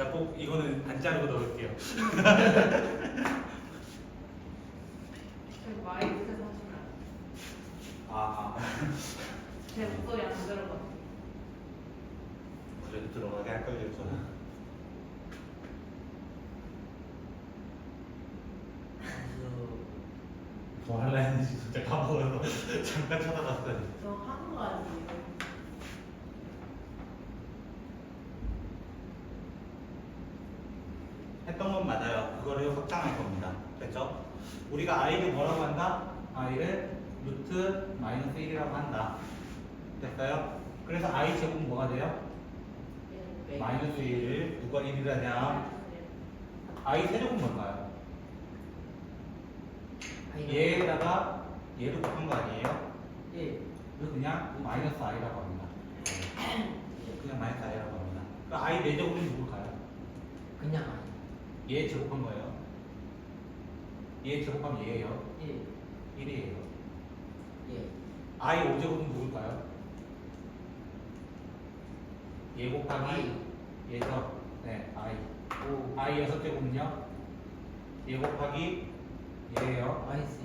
제가 꼭 이거는 안 자르고 넣을게요. 그리고 마이크 사주면 아, 제 목소리 안 들어가지고 그래도 들어가게 할 걸요 저는. 뭐 할라 했는지 진짜 까먹어서 잠깐 쳐다봤어요. 저 하는 거 아니에요? 했던 건 맞아요. 그거를 확장할 겁니다. 됐죠? 우리가 i를 뭐라고 한다? i를 루트 마이너스 1이라고 한다. 됐어요? 그래서 i 제곱 뭐가 돼요? 네. 마이너스 1을 누가 1이라냐? i 세제곱 뭘까요? 얘에다가 얘를 곱한 거 아니에요? 예. 그래서 그냥 마이너스 i라고 합니다. 그냥 마이너스 i라고 합니다. 그 i 4제곱은 누굴까요? 그냥 얘 제곱한 거예요. 얘 제곱하면 얘예요. 1. 1이에요. 예. i 5제곱은 예. 누굴까요? 얘 곱하기 얘죠. 네, i. 오. i 6제곱은요? 얘 곱하기 얘예요. 아이스.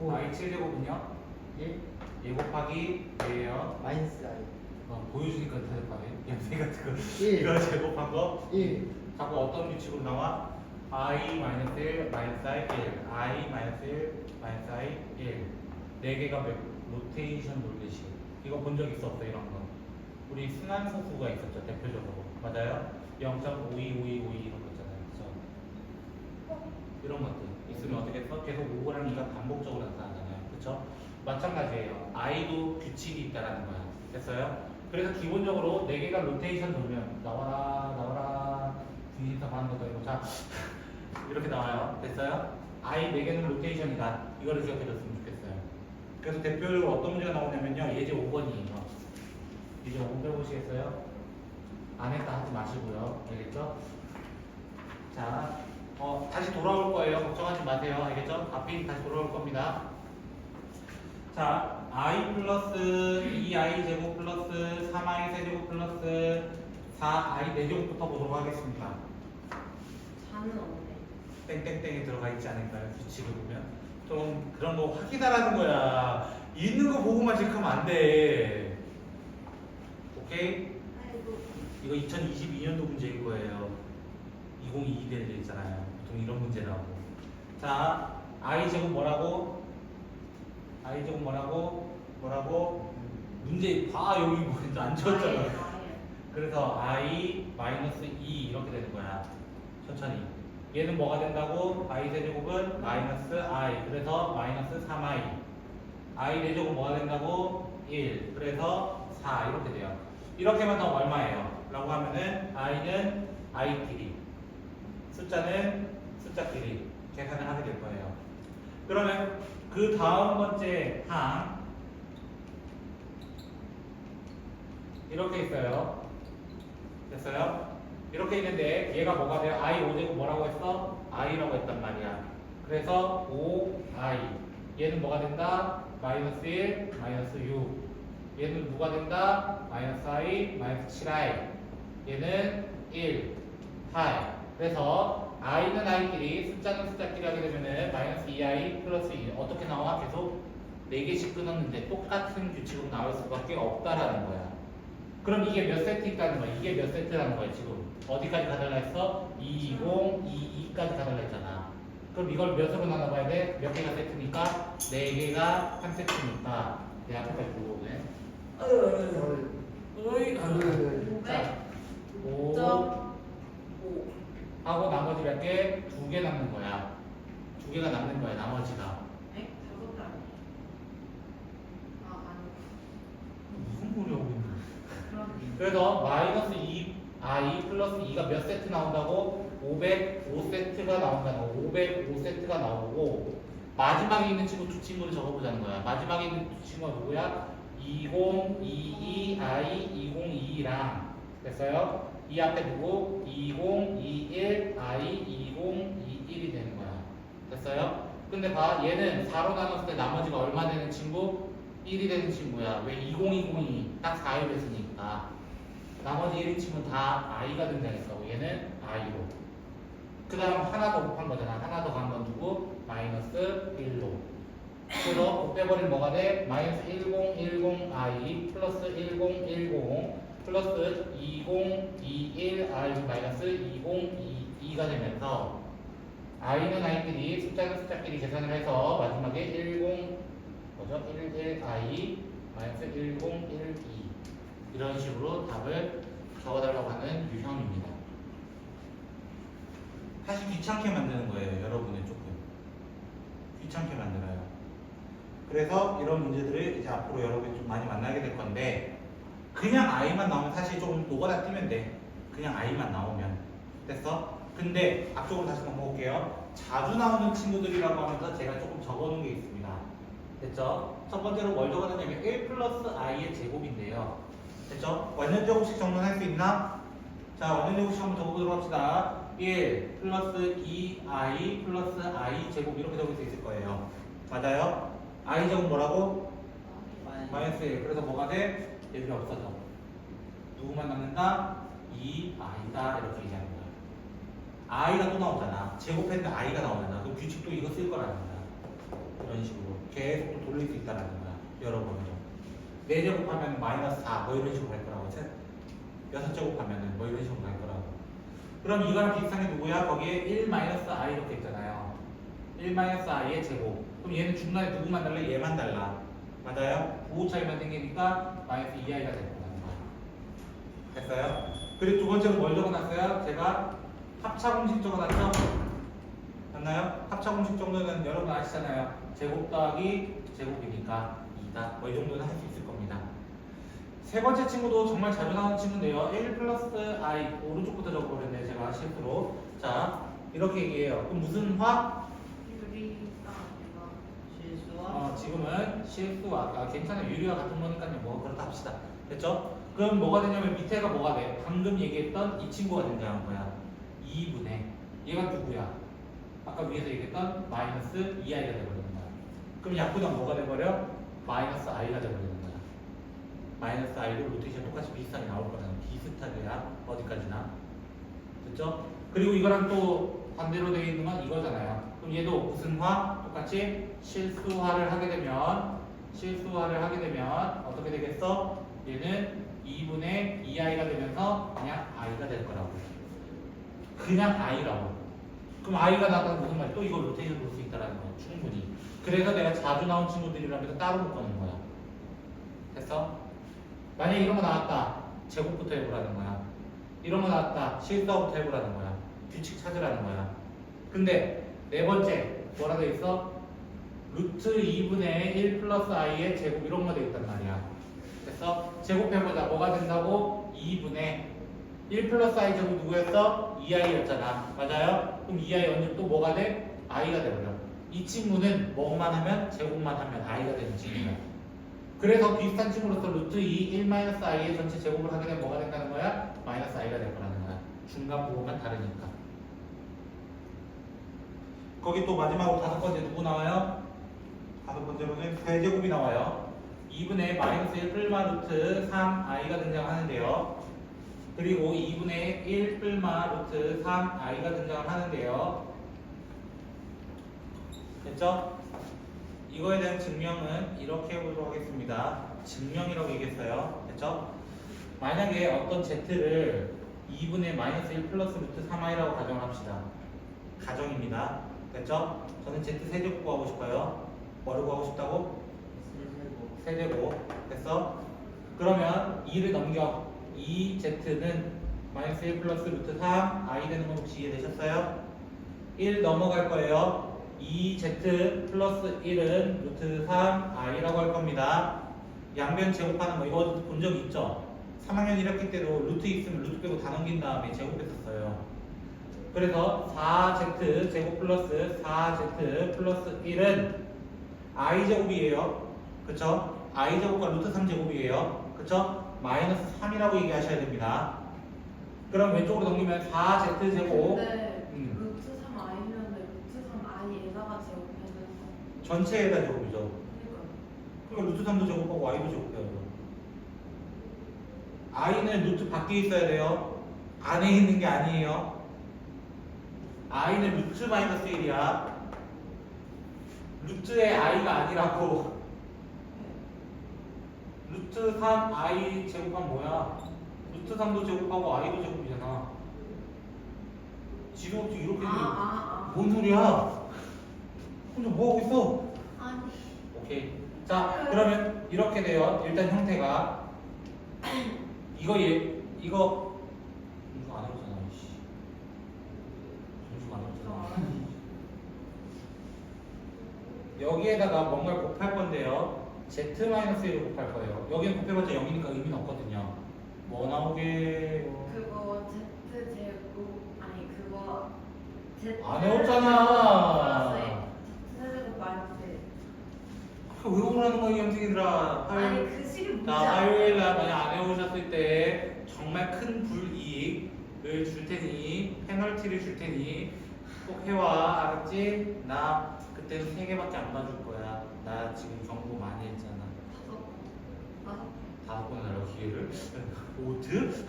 i 7제곱은요? 예. 얘 곱하기 얘예요. 마이너스 아이. 어, 보여주니까 다들 봐요. 양생 같은 거. 예. 이거 제곱한 거. 1. 갖고 어떤 규칙으로 나와? i 마이너스 1 마이너스 i 1 i 마이너스 1 마이너스 i 1네 개가 몇, 로테이션 돌듯이 이거 본 적 있어 없어 이런 거 우리 순환소수가 있었죠 대표적으로 맞아요? 0 5 2 5 2 5 2 이런 거 있잖아요 그죠? 이런 것들 있으면 어떻게 해서 계속 5랑 2가 반복적으로 나타나잖아요 그쵸? 마찬가지예요 i도 규칙이 있다라는 거야 됐어요? 그래서 기본적으로 네 개가 로테이션 돌면 나와라 나와라 뒤에서 하는 것도 아니고 자 이렇게 나와요 됐어요? i 4개는 로테이션이다 이거를 기억해줬으면 좋겠어요 그래서 대표적으로 어떤 문제가 나오냐면요 예제 5번이에요 예제 5번 펴보시겠어요? 안 했다 하지 마시고요 알겠죠? 자 어, 다시 돌아올 거예요 걱정하지 마세요 알겠죠? 앞이 다시 돌아올 겁니다 자, i 플러스 2i 제곱 플러스 3i 세제곱 플러스 4i 4제곱부터 보도록 하겠습니다. 자는 없네 땡땡땡이 들어가 있지 않을까요? 규칙을 보면. 좀 그런 거 확인하라는 거야. 있는 거 보고만 체크하면 안 돼. 오케이? 아이고 이거 2022년도 문제일 거예요. 2022될 있잖아요. 보통 이런 문제 나오고. 자, i 제곱 뭐라고? i 제곱 뭐라고? 뭐라고? 문제 봐 여기 뭐안 쳤잖아. 아예, 아예. 그래서 i 마이너스 2 이렇게 되는 거야. 천천히. 얘는 뭐가 된다고? i 세제곱은 마이너스 i. 그래서 마이너스 3i. i 세제곱 뭐가 된다고? 1. 그래서 4 이렇게 돼요. 이렇게만 더면 얼마예요? 라고 하면은 i는 i 길이. 숫자는 숫자 길이. 계산을 하게 될 거예요. 그러면 그 다음 번째 항 이렇게 있어요. 됐어요? 이렇게 있는데 얘가 뭐가 돼요? i 5제곱 뭐라고 했어? i라고 했단 말이야. 그래서 5i 얘는 뭐가 된다? 마이너스 1, 마이너스 6 얘는 누가 된다? 마이너스 i, 마이너스 7i 얘는 1, 8 그래서 i는 i끼리 숫자는 숫자끼리 하게 되면은 마이너스 2i 플러스 2 어떻게 나와? 계속 4개씩 끊었는데 똑같은 규칙으로 나올 수밖에 없다라는 거야. 그럼 이게 몇 세트 있다는 거야? 이게 몇 세트라는 거야 지금? 어디까지 가달라 했어? 2, 0, 2, 2까지 가달라 했잖아. 그럼 이걸 몇으로 나눠봐야 돼? 몇 개가 세트니까? 4개가 한 세트니까 내 앞에까지 들어오네. 어이, 그, 자, 5점 하고 나머지 몇 개? 두 개 남는 거야. 두 개가 남는 거야 나머지가. 에? 다섯 달 아 아니 무슨 소리 하고 있는 거야? 그래서 마이너스 2, i 플러스 2가 몇 세트 나온다고? 505세트가 나온다는 거. 505세트가 나오고 마지막에 있는 친구 두 친구를 적어보자는 거야. 마지막에 있는 두 친구가 누구야? 2022, i 2022랑 됐어요? 이 앞에 누구? 2021, i 2021이 되는 거야. 됐어요? 근데 봐, 얘는 4로 나눴을 때 나머지가 얼마 되는 친구? 1이 되는 친구야. 왜 2020이 딱 4일 했으니까. 나머지 1인 친구는 다 i가 등장했어. 얘는 i로. 그 다음 하나 더 곱한 거잖아. 하나 더 간 건 누구? 마이너스 1로. 그래서 곱 빼버리면 뭐가 돼? 마이너스 1010i 플러스 1010 플러스 2021i 마이너스 2022가 되면서 i는 i끼리 숫자는 숫자끼리 계산을 해서 마지막에 10 뭐죠? 11i 마이너스 1012 이런 식으로 답을 적어달라고 하는 유형입니다. 사실 귀찮게 만드는 거예요, 여러분의 조금. 귀찮게 만들어요. 그래서 이런 문제들을 이제 앞으로 여러분이 좀 많이 만나게 될 건데, 그냥 아이만 나오면 사실 조금 노가다 뛰면 돼. 그냥 아이만 나오면. 됐어? 근데 앞쪽으로 다시 넘어올게요. 자주 나오는 친구들이라고 하면서 제가 조금 적어놓은 게 있습니다. 됐죠? 첫 번째로 뭘 적어놨냐면 1 플러스 i의 제곱인데요. 됐죠? 완전 제곱식 정리할 수 있나? 자, 완전 제곱식 한번 적어보도록 합시다. 1 플러스 2i 플러스 i 제곱 이렇게 적을 수 있을 거예요. 맞아요? i 제곱 뭐라고? 마이너스 1. 그래서 뭐가 돼? 얘들이 없어져. 누구만 남는다? 2i다. 이렇게 얘기하는 거야. i가 또 나오잖아. 제곱했는데 i가 나오잖아. 그럼 규칙도 이거 쓸 거라는 거야. 이런 식으로. 계속 또 돌릴 수 있다는 거야. 여러 번으로. 4 제곱하면 마이너스 4. 뭐 이런 식으로 갈 거라고. 셋. 6제곱하면은 뭐 이런 식으로 갈 거라고. 그럼 이거랑 비슷한 게 누구야? 거기에 1 마이너스 i 이렇게 있잖아요. 1 마이너스 i의 제곱. 그럼 얘는 중간에 누구만 달라? 얘만 달라. 맞아요? 부호 차이만 생기니까 마이너스 2i가 될 거라는 거야. 됐어요? 그리고 두 번째로 뭘 적어놨어요? 제가 합차 공식 적어놨죠? 맞나요? 합차 공식 정도는 여러분 아시잖아요. 제곱 더하기 제곱이니까 2다. 뭐 이 정도는 할수 겁니다. 세 번째 친구도 정말 자주 나오는 친구인데요. 1 플러스 i 오른쪽부터 적어버렸네요. 제가 실수로. 자, 이렇게 얘기해요. 그럼 무슨 화? 어, 지금은 실수와 아, 괜찮아요. 유리와 같은 거니까요. 뭐 그렇다 합시다. 됐죠? 그럼 뭐가 되냐면 밑에가 뭐가 돼? 방금 얘기했던 이 친구가 등장한 거야. 2분의 얘가 누구야? 아까 위에서 얘기했던 마이너스 2i가 돼버리는 거야. 그럼 약분은 뭐가 돼버려? 마이너스 i가 돼버리는 거야. 마이너스 i로 로테이션 똑같이 비슷하게 나올 거잖아. 비슷하게야 어디까지나. 됐죠? 그리고 이거랑 또 반대로 되어 있는 건 이거잖아요. 그럼 얘도 무슨 화? 똑같이 실수화를 하게 되면 실수화를 하게 되면 어떻게 되겠어? 얘는 2분의 2i가 되면서 그냥 i가 될 거라고. 그냥 i라고. 그럼 i가 나타나면 무슨 말이야? 또 이걸 로테이션 볼수 있다라는 거 충분히. 그래서 내가 자주 나온 친구들이라면서 따로 묶어놓은 거야. 됐어? 만약에 이런 거 나왔다. 제곱부터 해보라는 거야. 이런 거 나왔다. 실수화부터 해보라는 거야. 규칙 찾으라는 거야. 근데 네 번째 뭐라 돼 있어? 루트 2분의 1 플러스 i의 제곱 이런 거 돼 있단 말이야. 됐어? 제곱해보자. 뭐가 된다고? 2분의 1 플러스 i 제곱 누구였어? 2i였잖아. 맞아요? 그럼 2i 언제 또 뭐가 돼? i가 돼버려. 이 친구는 뭐만 하면 제곱만 하면 i가 되는 친구야. 그래서 비슷한 친구로서 루트 2, 1 마이너스 i의 전체 제곱을 하게 되면 뭐가 된다는 거야? 마이너스 i가 될 거라는 거야. 중간 부호만 다르니까. 거기 또 마지막으로 다섯 번째 누구 나와요? 다섯 번째로는 세제곱이 나와요. 2분의 마이너스 1 플마 루트 3i가 등장하는데요. 그리고 2분의 1 플마 루트 3i가 등장하는데요. 됐죠? 이거에 대한 증명은 이렇게 해보도록 하겠습니다. 증명이라고 얘기했어요. 됐죠? 만약에 어떤 z를 2분의 마이너스 1 플러스 루트 3i라고 가정을 합시다. 가정입니다. 됐죠? 저는 z 세제곱 구하고 싶어요. 뭐를 구하고 싶다고? 세제곱. 됐어? 그러면 2를 넘겨. 2z는 마이너스 1 플러스 루트 3i 되는 건 혹시 이해되셨어요? 1 넘어갈 거예요. 2z 플러스 1은 루트 3i라고 할 겁니다. 양변 제곱하는 거 이거 본 적 있죠? 3학년 1학기 때도 루트 있으면 루트 빼고 다 넘긴 다음에 제곱했었어요. 그래서 4z 제곱 플러스 4z 플러스 1은 i 제곱이에요. 그쵸? i 제곱과 루트 3 제곱이에요. 그쵸? 마이너스 3이라고 얘기하셔야 됩니다. 그럼 왼쪽으로 넘기면 4z 제곱 근데 음. 루트 3 i면 루트 3 i에다가 제곱해서 전체에다 제곱이죠. 그러니까 그러니까 루트 3도 제곱하고 y도 제곱해요. i는 루트 밖에 있어야 돼요. 안에 있는 게 아니에요. i는 루트 마이너스 1이야. 루트의 i가 아니라고. 루트 3 i 제곱하면 뭐야? 루트 3도 제곱하고 i도 제곱이잖아. 지금 어떻게 이렇게 돼? 아, 아, 뭔 소리야? 혼자 뭐 하고 있어? 아. 아니. 오케이. 자, 그러면 이렇게 돼요. 일단 형태가 이거 얘 이거 이거 안 해보잖아. 씨. 이거 안 해보잖아. 여기에다가 뭔가를 곱할 건데요. z-1을 곱할 거예요. 여기는 곱해봤자 0이니까 의미는 없거든요. 뭐 나오게요? 그거 Z 제곱 아니 그거 Z 안 해왔잖아. 그왜 오라는 거야, 이 형태들아? 아니 그 뭔지 자? 화요일 날 만약 안 해오셨을 때 정말 큰 불이익을 줄 테니 페널티를 줄 테니 꼭 해와 알았지? 나 그때는 세 개밖에 안 봐줄 거야. 나 지금 경고 많이 했잖아. 다섯 다섯 번을 하려고 기회를. 오트?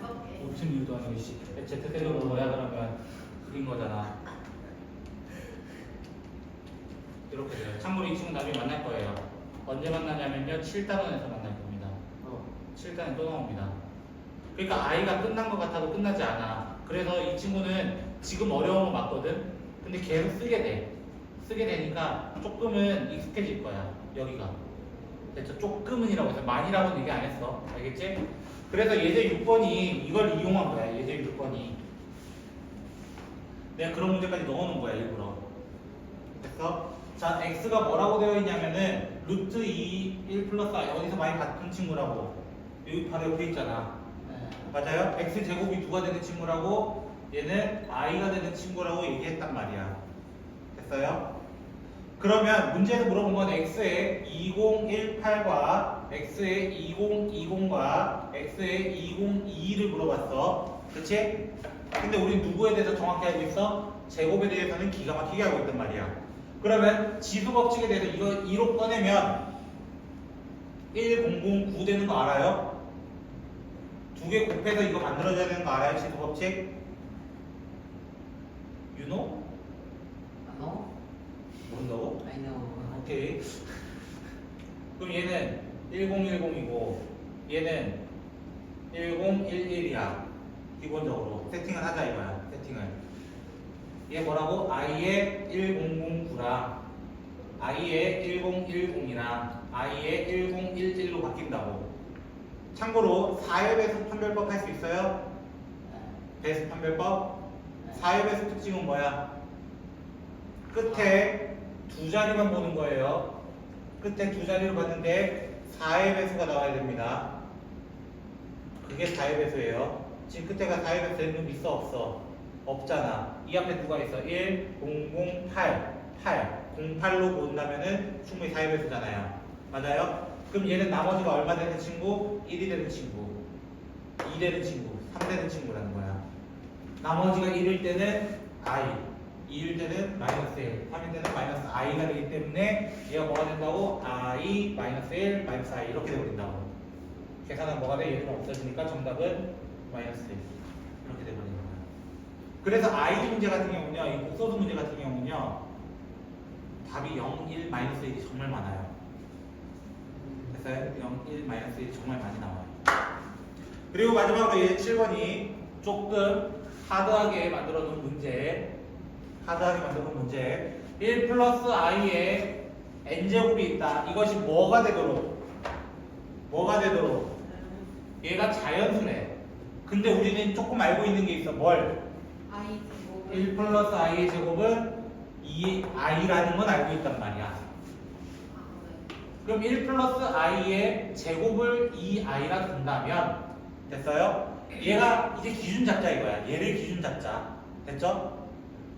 다섯 개. 오트는 이유도 아니고 씨. 제트세력은 뭐야 그러면 그린 거잖아. 이렇게 돼요. 참고로 이 친구 나중에 만날 거예요. 언제 만나냐면요. 7단원에서 만날 겁니다. 7단에 또 나옵니다. 그러니까 아이가 끝난 것 같아도 끝나지 않아. 그래서 이 친구는 지금 어려운 거 맞거든. 근데 계속 쓰게 돼. 쓰게 되니까 조금은 익숙해질 거야. 여기가. 됐죠? 조금은이라고 해서 많이라고는 얘기 안 했어. 알겠지? 그래서 예제 6번이 이걸 이용한 거야. 예제 6번이. 내가 그런 문제까지 넣어놓은 거야 일부러. 됐어? 자, x가 뭐라고 되어 있냐면은 루트 2, 1 플러스 i 어디서 많이 봤던 친구라고. 여기 바로 옆에 있잖아. 맞아요? x 제곱이 누가 되는 친구라고 얘는 i가 되는 친구라고 얘기했단 말이야. 됐어요? 그러면 문제에서 물어본 건 x의 2018과 x의 2020과 x의 2022를 물어봤어. 그치? 근데 우리 누구에 대해서 정확히 알고 있어? 제곱에 대해서는 기가 막히게 알고 있단 말이야. 그러면 지수 법칙에 대해서 이거 2로 꺼내면 1009 되는 거 알아요? 두 개 곱해서 이거 만들어져야 되는 거 알아요? 지수 법칙? You know? No, 모른다고? I know. 오케이. 그럼 얘는 1010이고 얘는 1011이야. 기본적으로 세팅을 하자 이거야. 세팅을. 얘 뭐라고? i의 1009랑 i의 1010이랑 i의 1011로 바뀐다고. 참고로 4의 배수 판별법 할 수 있어요? 배수 판별법? 4의 배수 특징은 뭐야? 끝에 두 자리만 보는 거예요. 끝에 두 자리를 봤는데 4의 배수가 나와야 됩니다. 그게 4의 배수예요. 지금 끝에가 4의 배수 되는 놈 있어 없어? 없잖아. 이 앞에 누가 있어? 1, 0, 0, 8, 8. 08로 본다면은 충분히 4의 배수잖아요. 맞아요? 그럼 얘는 나머지가 얼마 되는 친구? 1이 되는 친구, 2 되는 친구, 3 되는 친구라는 거야. 나머지가 1일 때는 i, 2일 때는 마이너스 1, 3일 때는 마이너스 i가 되기 때문에 얘가 뭐가 된다고? i, 마이너스 1, 마이너스 i 이렇게 되버린다고. 계산은 뭐가 돼? 얘는 없어지니까 정답은 마이너스 1 이렇게 거야. 그래서 i 문제 같은 경우는요, 이 복소수 문제 같은 경우는요, 답이 0, 1, 마이너스 1이 정말 많아요. 됐어요? 0, 1, 마이너스 1이 정말 많이 나와요. 그리고 마지막으로 얘 7번이 조금 하드하게 만들어 놓은 문제 하드하게 만들어 놓은 문제 1 플러스 i에 n제곱이 있다 이것이 뭐가 되도록 뭐가 되도록 얘가 자연수래 근데 우리는 조금 알고 있는 게 있어 뭘? I 제곱 1 플러스 i의 제곱은 2i라는 건 알고 있단 말이야 아, 그럼 1 플러스 i의 제곱을 2i라 둔다면 됐어요? 얘가 이제 기준 잡자 이거야. 얘를 기준 잡자. 됐죠?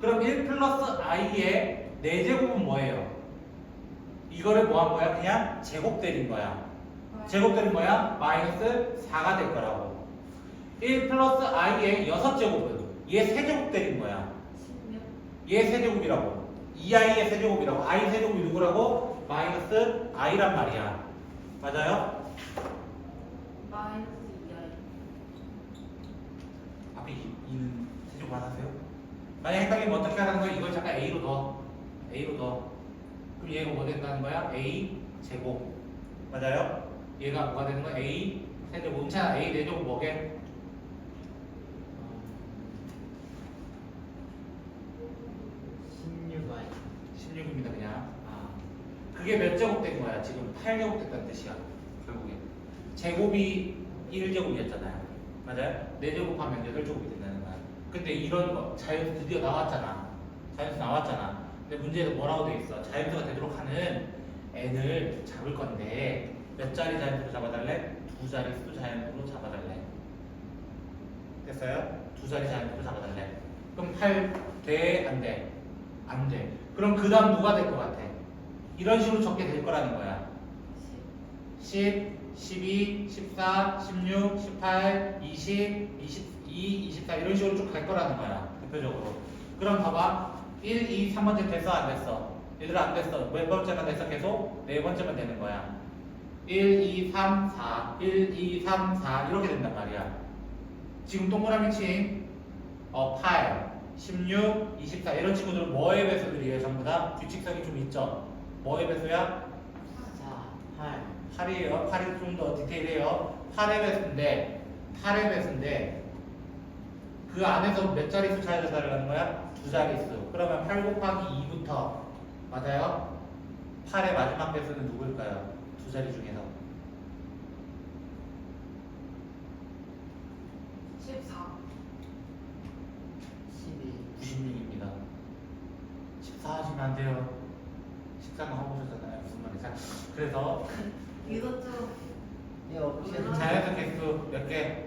그럼 1 플러스 i의 4제곱은 뭐예요? 이거를 뭐 한 거야? 그냥 제곱 때린 거야. 네. 제곱 때린 거야? 마이너스 4가 될 거라고. 1 플러스 i의 6제곱은 얘 세제곱 때린 거야. 16얘 세제곱이라고. 2i의 세제곱이라고. i 세제곱이 누구라고? 마이너스 i란 말이야. 맞아요? 마이너스 2I 앞에 2 는 세제곱 하세요? 만약 헷갈리면 어떻게 하라는 거야? 이걸 잠깐 A로 넣어. A로 넣어. 그럼 얘가 뭐 된다는 거야? A 제곱. 맞아요? 얘가 뭐가 되는 거야? A 세제곱. 음차 A 내제곱 뭐게? 16입니다 그냥. 아 그게 몇 제곱 된 거야? 지금 8제곱 됐다는 뜻이야. 결국에. 제곱이 1제곱이었잖아요. 맞아요? 4제곱하면 8제곱이 된다는 거야. 근데 이런 거 자연수 드디어 나왔잖아. 자연수 나왔잖아. 근데 문제에서 뭐라고 돼 있어? 자연수가 되도록 하는 n을 잡을 건데 몇 자리 자연수로 잡아달래? 두 자리 수 자연수로 잡아달래. 됐어요? 두 자리 자연수로 잡아달래. 그럼 8 돼? 안 돼? 안 돼. 그럼 그 다음 누가 될 것 같아? 이런 식으로 적게 될 거라는 거야. 10, 12, 14, 16, 18, 20, 22, 24 이런 식으로 쭉 갈 거라는 거야. 대표적으로. 그럼 봐봐. 1, 2, 3번째 됐어? 안 됐어? 얘들아 안 됐어. 몇 번째만 됐어? 계속? 네 번째만 되는 거야. 1, 2, 3, 4, 1, 2, 3, 4 이렇게 된단 말이야. 지금 동그라미 친 어, 8, 16, 24 이런 친구들은 뭐의 배수들이에요? 전부 다 규칙성이 좀 있죠? 뭐의 배수야? 4 8 8이에요. 8이 좀 더 디테일해요. 8의 배수인데 8의 배수인데 그 안에서 몇 자릿수 찾아달라는 거야? 두 자릿수. 그러면 8 곱하기 2부터 맞아요? 8의 마지막 배수는 누구일까요? 두 자리 중에서 14 12 96입니다. 14 하시면 안 돼요. 14만 하고 오셨잖아요. 무슨 말이지? 자, 그래서 이것 좀예 어떻게 자연수 개수 몇 개?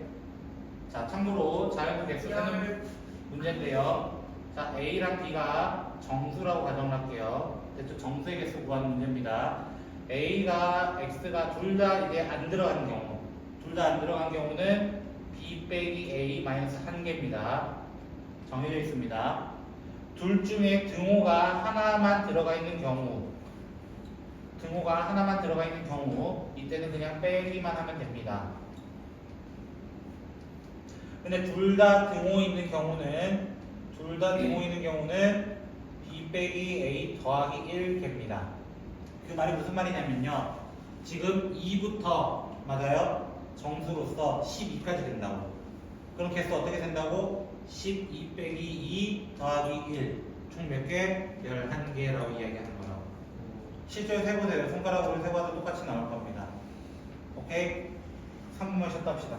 자, 참고로 자연수 개수 세는 문제인데요. 자, A랑 B가 정수라고 가정을 할게요. 대충 정수의 개수 구하는 문제입니다. A가 X가 둘 다 이게 안 들어가는 경우, 둘 다 안 들어간 경우는 B 빼기 A 마이너스 한 개입니다. 정해져 있습니다. 둘 중에 등호가 하나만 들어가 있는 경우, 등호가 하나만 들어가 있는 경우, 이때는 그냥 빼기만 하면 됩니다. 근데 둘 다 등호 있는 경우는 둘 다 등호 있는 경우는 b 빼기 a 더하기 1개입니다. 그 말이 무슨 말이냐면요. 지금 2부터 맞아요? 정수로서 12까지 된다고. 그럼 개수 어떻게 된다고? 12 빼기 2 더하기 1. 총 몇 개? 11개라고 이야기하는 거라고. 실제로 세보세요. 손가락으로 세봐도 똑같이 나올 겁니다. 오케이? 3분만 쉬었다 합시다.